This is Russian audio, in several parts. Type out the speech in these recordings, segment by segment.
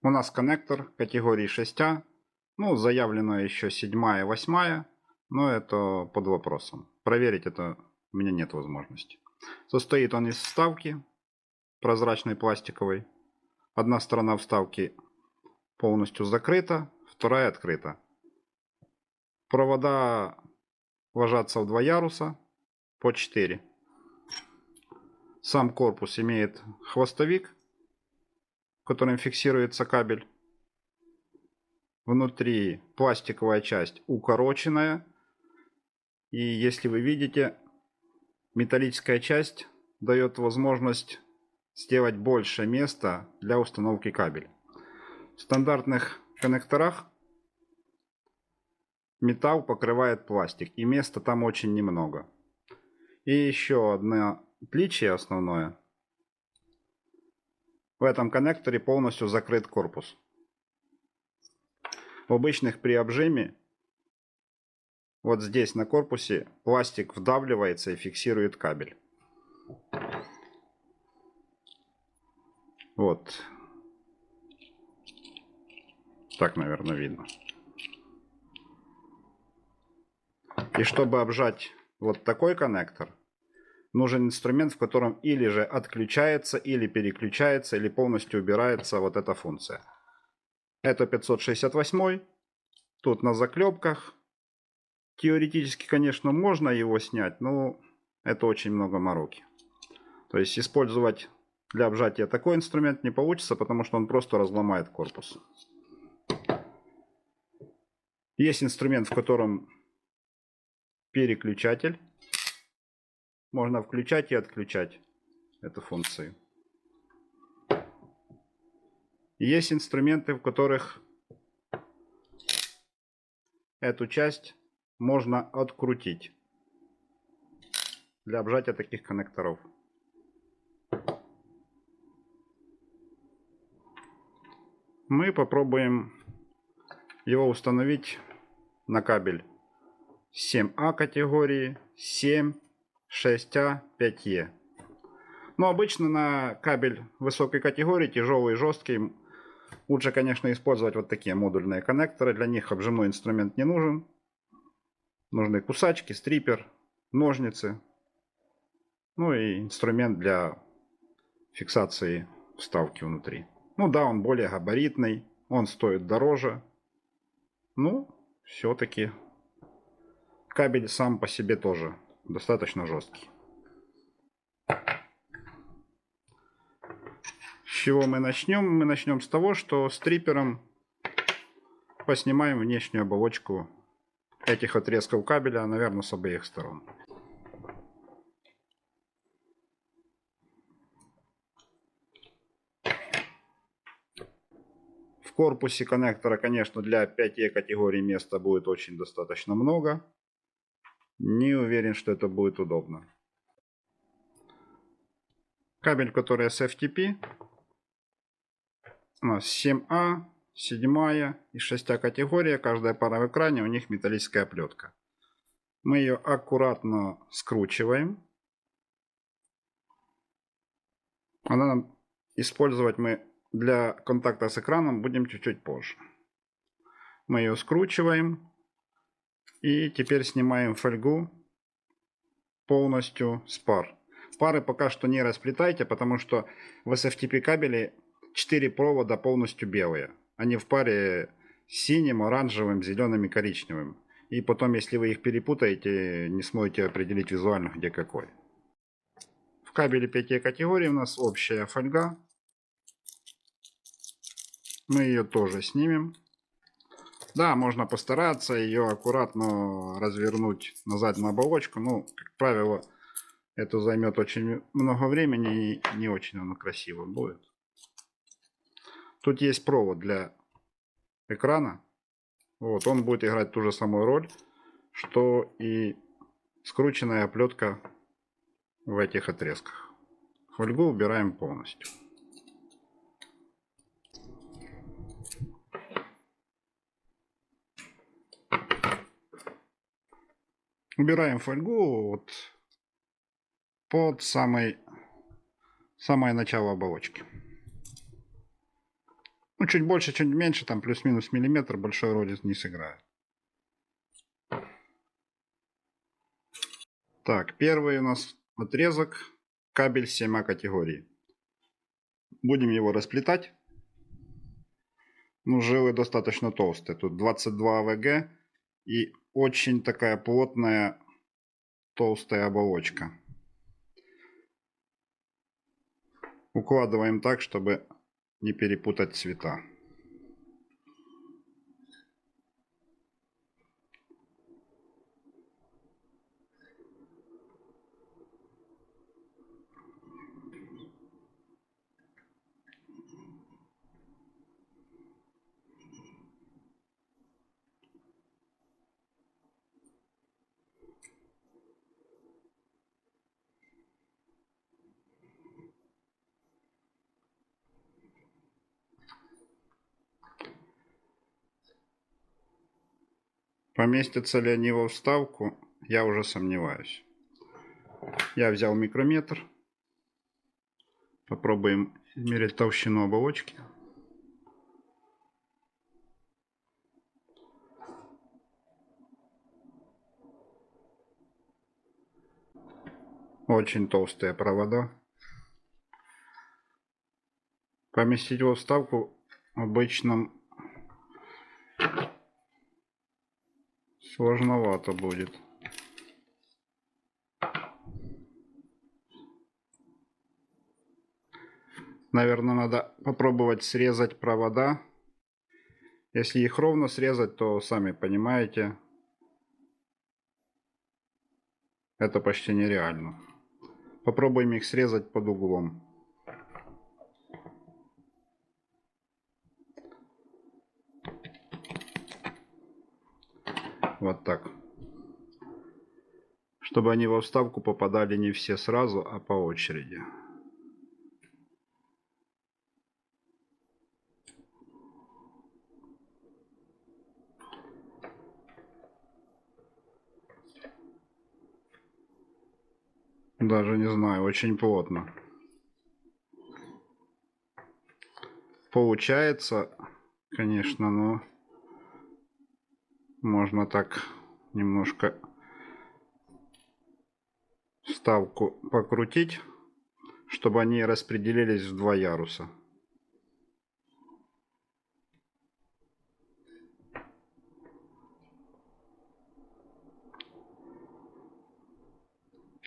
У нас коннектор категории 6А. Ну, заявлено еще 7 и 8, но это под вопросом. Проверить это у меня нет возможности. Состоит он из вставки прозрачной пластиковой. Одна сторона вставки полностью закрыта, вторая открыта. Провода ложатся в два яруса по 4. Сам корпус имеет хвостовик, которым фиксируется кабель. Внутри пластиковая часть укороченная. И если вы видите, металлическая часть дает возможность сделать больше места для установки кабеля. В стандартных коннекторах металл покрывает пластик, и места там очень немного. И еще одно отличие основное. В этом коннекторе полностью закрыт корпус. В обычных при обжиме вот здесь на корпусе пластик вдавливается и фиксирует кабель. Вот. Так, наверное, видно. И чтобы обжать вот такой коннектор, нужен инструмент, в котором или же отключается, или переключается, или полностью убирается вот эта функция. Это 568. Тут на заклепках. Теоретически, конечно, можно его снять, но это очень много мороки. То есть использовать для обжатия такой инструмент не получится, потому что он просто разломает корпус. Есть инструмент, в котором переключатель. Можно включать и отключать эту функцию. Есть инструменты, в которых эту часть можно открутить для обжатия таких коннекторов. Мы попробуем его установить на кабель 7А категории, 7, 6А, 5Е. Но обычно на кабель высокой категории, тяжелый, жесткий, лучше, конечно, использовать вот такие модульные коннекторы. Для них обжимной инструмент не нужен. Нужны кусачки, стрипер, ножницы. Ну и инструмент для фиксации вставки внутри. Ну да, он более габаритный, он стоит дороже. Ну, все-таки кабель сам по себе тоже достаточно жесткий. С чего мы начнем? Мы начнем с того, что стрипером поснимаем внешнюю оболочку этих отрезков кабеля, наверное, с обеих сторон. В корпусе коннектора, конечно, для 5E категории места будет очень достаточно много. Не уверен, что это будет удобно. Кабель, который с FTP. У нас 7А, 7 и 6 категория. Каждая пара в экране, у них металлическая оплетка. Мы ее аккуратно скручиваем. Она нам использовать мы для контакта с экраном будем чуть-чуть позже. Мы ее скручиваем. И теперь снимаем фольгу полностью с пар. Пары пока что не расплетайте, потому что в SFTP кабеле 4 провода полностью белые. Они в паре синим, оранжевым, зеленым и коричневым. И потом, если вы их перепутаете, не сможете определить визуально, где какой. В кабеле 5 категории у нас общая фольга. Мы ее тоже снимем. Да, можно постараться ее аккуратно развернуть назад на оболочку. Ну, как правило, это займет очень много времени и не очень оно красиво будет. Тут есть провод для экрана. Вот, он будет играть ту же самую роль, что и скрученная оплетка в этих отрезках. Фольгу убираем полностью. Убираем фольгу вот под самый, самое начало оболочки. Ну, чуть больше, чуть меньше, там плюс-минус миллиметр, большой роли не сыграет. Так, первый у нас отрезок, кабель 7А категории. Будем его расплетать. Ну, жилы достаточно толстые. Тут 22 АВГ и очень такая плотная толстая оболочка. Укладываем так, чтобы не перепутать цвета. Поместятся ли они во вставку, я уже сомневаюсь. Я взял микрометр. Попробуем измерить толщину оболочки. Очень толстые провода. Поместить во вставку обычным Сложновато будет. Наверное, надо попробовать срезать провода. Если их ровно срезать, то сами понимаете, это почти нереально. Попробуем их срезать под углом. Вот так. Чтобы они во вставку попадали не все сразу, а по очереди. Даже не знаю, очень плотно. Получается, конечно, но можно так немножко вставку покрутить, чтобы они распределились в два яруса.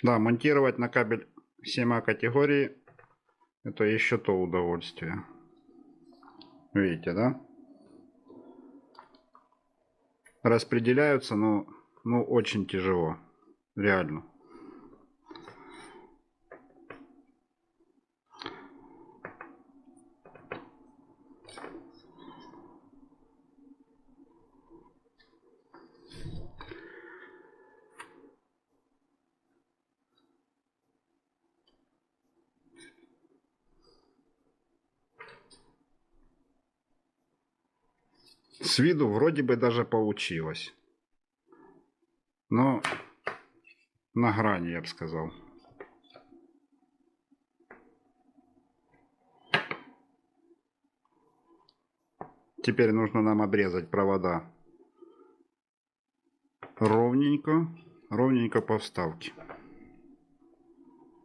Да, монтировать на кабель 7А категории это еще то удовольствие. Видите, да? Распределяются, но ну, очень тяжело. Реально. С виду вроде бы даже получилось. Но на грани, я бы сказал. Теперь нужно нам обрезать провода ровненько, ровненько по вставке.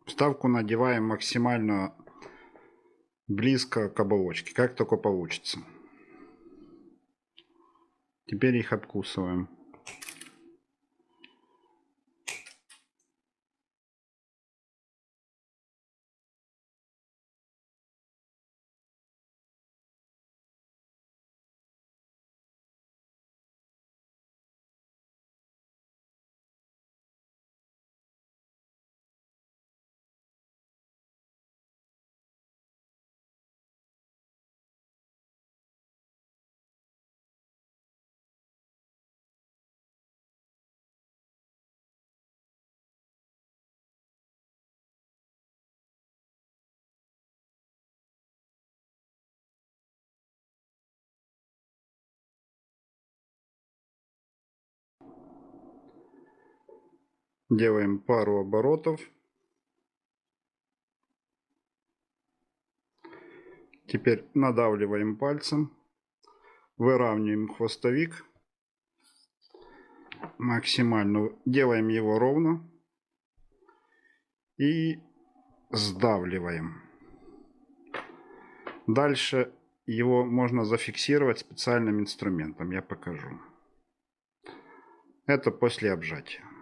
Вставку надеваем максимально близко к оболочке, как только получится. Теперь их обкусываем. Делаем пару оборотов. Теперь надавливаем пальцем, выравниваем хвостовик максимально, делаем его ровно и сдавливаем. Дальше его можно зафиксировать специальным инструментом, я покажу. Это после обжатия.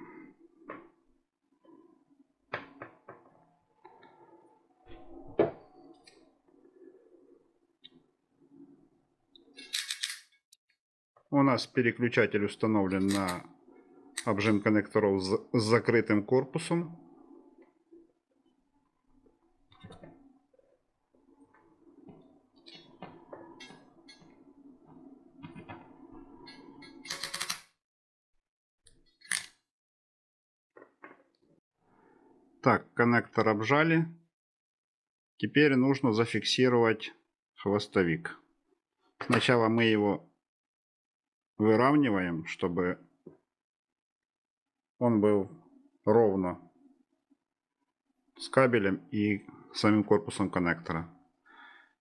У нас переключатель установлен на обжим коннекторов с закрытым корпусом. Так, коннектор обжали. Теперь нужно зафиксировать хвостовик. Сначала мы его выравниваем, чтобы он был ровно с кабелем и самим корпусом коннектора.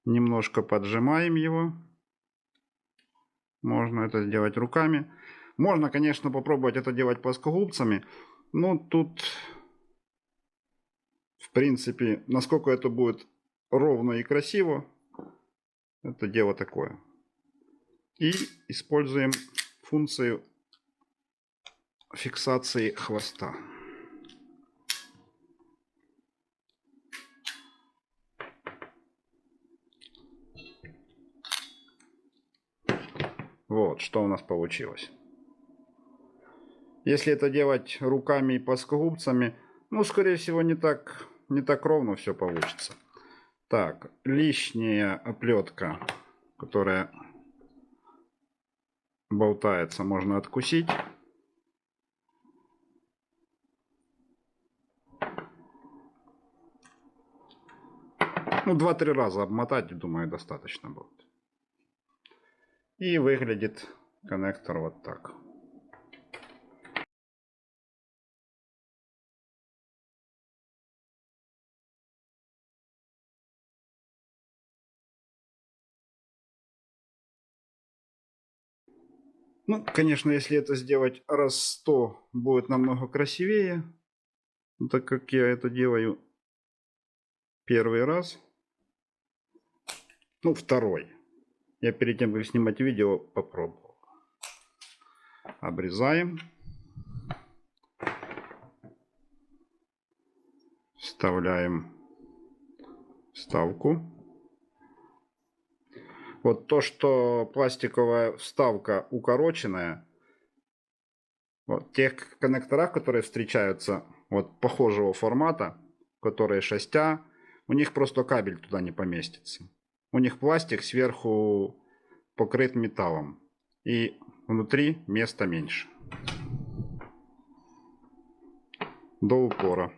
Немножко поджимаем его. Можно это сделать руками. Можно, конечно, попробовать это делать плоскогубцами. Но тут в принципе, насколько это будет ровно и красиво, это дело такое. И используем функцию фиксации хвоста. Вот, что у нас получилось. Если это делать руками и плоскогубцами, ну, скорее всего, не так не так ровно все получится. Так, лишняя оплетка, которая болтается, можно откусить. Ну, два-три раза обмотать, думаю, достаточно будет. И выглядит коннектор вот так. Ну, конечно, если это сделать раз сто, будет намного красивее. Но так как я это делаю первый раз. Ну, второй. Я перед тем, как снимать видео, попробовал. Обрезаем. Вставляем вставку. Вот то, что пластиковая вставка укороченная, вот тех коннекторах, которые встречаются вот похожего формата, которые 6 у них просто кабель туда не поместится. У них пластик сверху покрыт металлом. И внутри места меньше. До упора.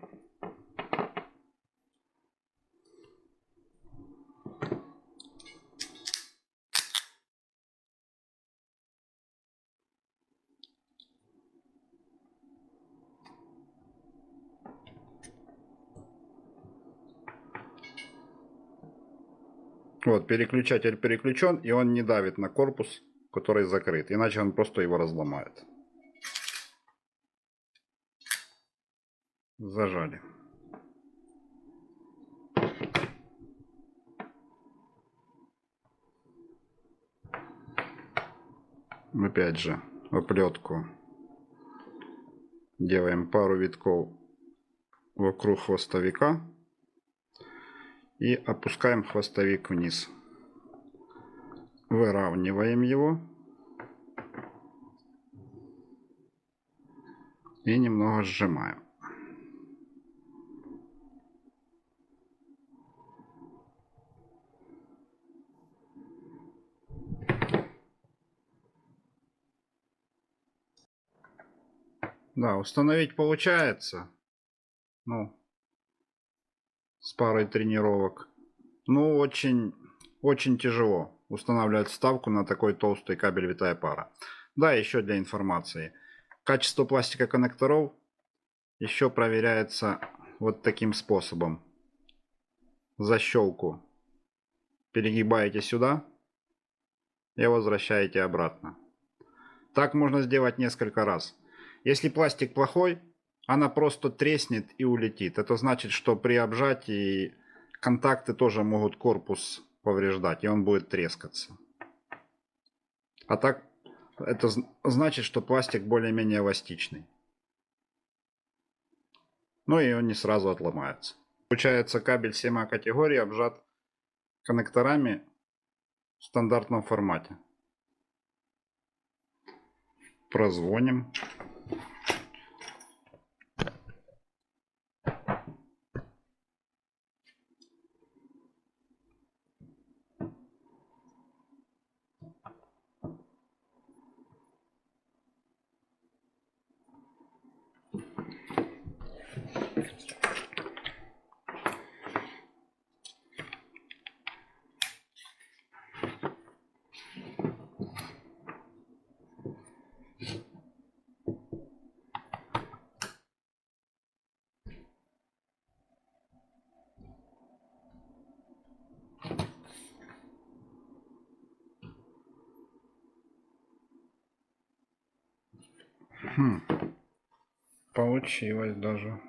Вот, переключатель переключен, и он не давит на корпус, который закрыт. Иначе он просто его разломает. Зажали. Опять же, оплетку. Делаем пару витков вокруг хвостовика и опускаем хвостовик вниз. Выравниваем его. И немного сжимаем. Да, установить получается. Ну, с парой тренировок. Ну, очень, очень тяжело устанавливать ставку на такой толстый кабель витая пара. Да, еще для информации. Качество пластика коннекторов еще проверяется вот таким способом. Защелку перегибаете сюда и возвращаете обратно. Так можно сделать несколько раз. Если пластик плохой, она просто треснет и улетит. Это значит, что при обжатии контакты тоже могут корпус повреждать, и он будет трескаться. А так, это значит, что пластик более-менее эластичный. Ну и он не сразу отломается. Получается кабель 7А категории обжат коннекторами в стандартном формате. Прозвоним. Хм. Получилось даже.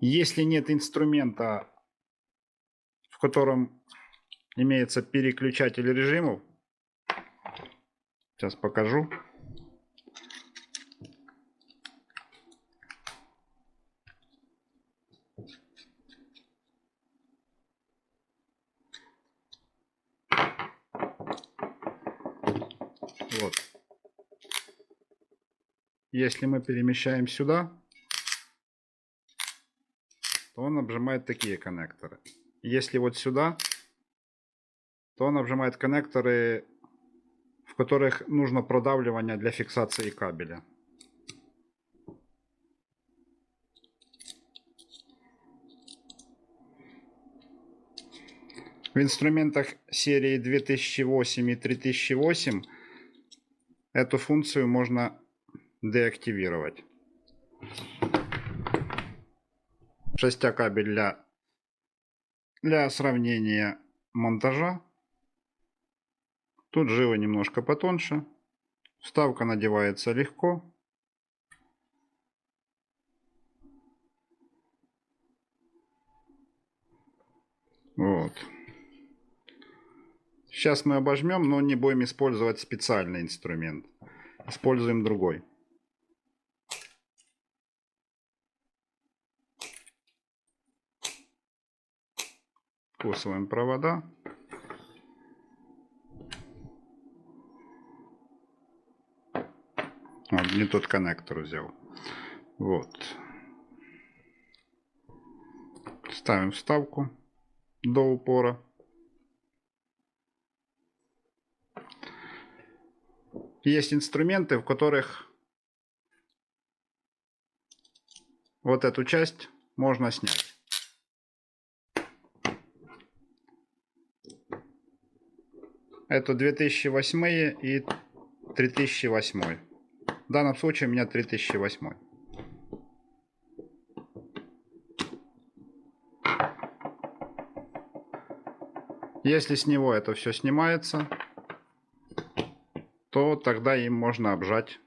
Если нет инструмента, в котором имеется переключатель режимов, сейчас покажу. Вот. Если мы перемещаем сюда, то он обжимает такие коннекторы. Если вот сюда, то он обжимает коннекторы, в которых нужно продавливание для фиксации кабеля. В инструментах серии 2008 и 3008 эту функцию можно деактивировать. Шестя кабель для, для сравнения монтажа. Тут жилы немножко потоньше. Вставка надевается легко. Вот. Сейчас мы обожмем, но не будем использовать специальный инструмент. Используем другой. Вкусываем провода. Вот, не тот коннектор взял. Вот. Ставим вставку до упора. Есть инструменты, в которых вот эту часть можно снять. Это 2008 и 3008. В данном случае у меня 3008. Если с него это все снимается, то тогда им можно обжать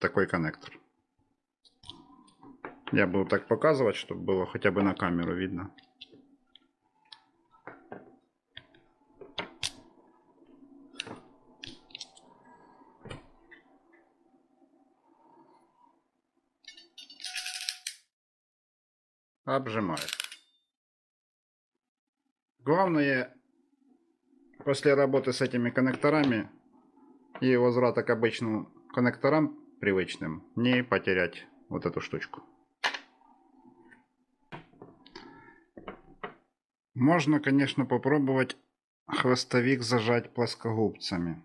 такой коннектор. Я буду так показывать, чтобы было хотя бы на камеру видно. Обжимает. Главное после работы с этими коннекторами и возврата к обычным коннекторам привычным не потерять вот эту штучку. Можно, конечно, попробовать хвостовик зажать плоскогубцами.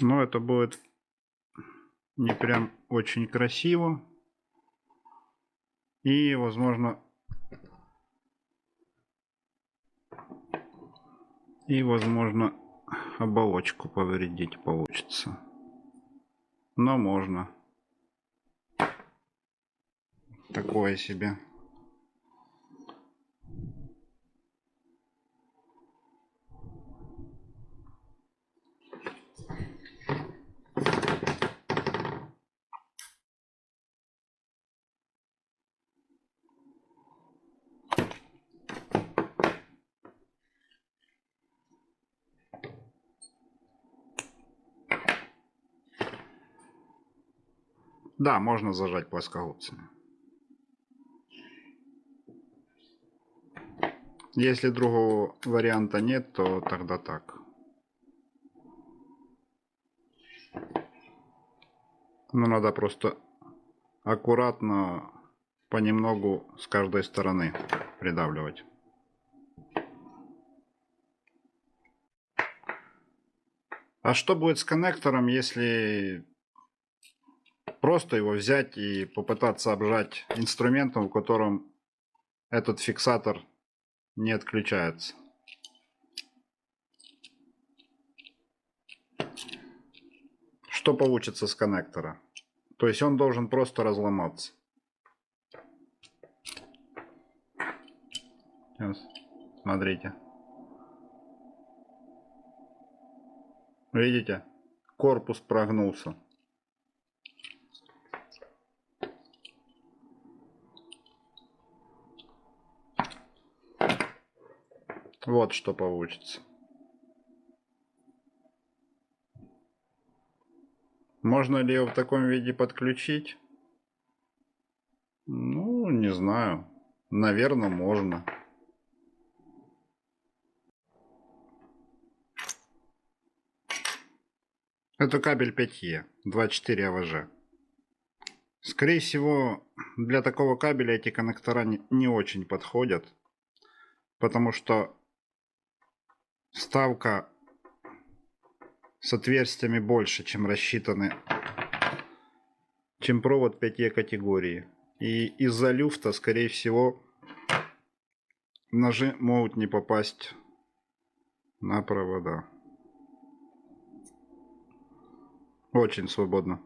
Но это будет не прям очень красиво. И, возможно, и, возможно, оболочку повредить получится. Но можно. такое себе. Да, можно зажать плоскогубцами. Если другого варианта нет, то тогда так. Но надо просто аккуратно, понемногу с каждой стороны придавливать. А что будет с коннектором, если просто его взять и попытаться обжать инструментом, в котором этот фиксатор не отключается. Что получится с коннектора? То есть он должен просто разломаться. Сейчас, смотрите. Видите? Корпус прогнулся. Вот что получится. Можно ли его в таком виде подключить? Ну, не знаю. Наверное, можно. Это кабель 5Е, 24 АВЖ. Скорее всего, для такого кабеля эти коннектора не, не очень подходят. Потому что Вставка с отверстиями больше, чем рассчитаны, чем провод 5 категории. И из-за люфта, скорее всего, ножи могут не попасть на провода. Очень свободно.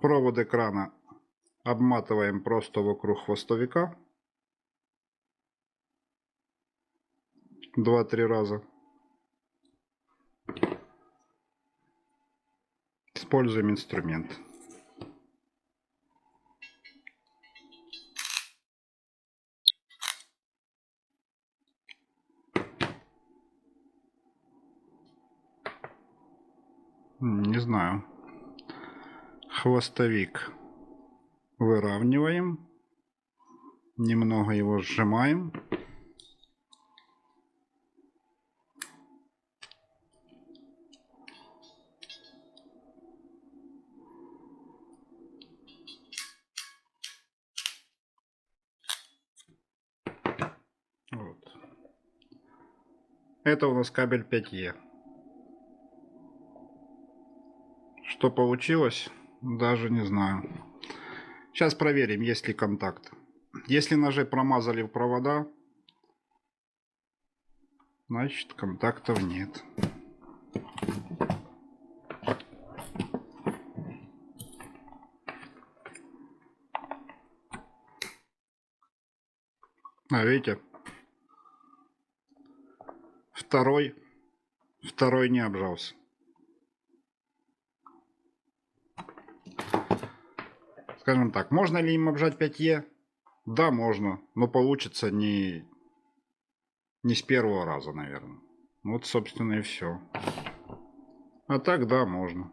Провод экрана обматываем просто вокруг хвостовика. Два-три раза. Используем инструмент. Не знаю. Хвостовик выравниваем. Немного его сжимаем. Вот. Это у нас кабель 5Е. Что получилось, даже не знаю. Сейчас проверим, есть ли контакт. Если ножи промазали в провода, значит контактов нет. А видите, второй, второй не обжался. Скажем так, можно ли им обжать 5Е? Да, можно, но получится не, не с первого раза, наверное. Вот, собственно, и все. А так, да, можно.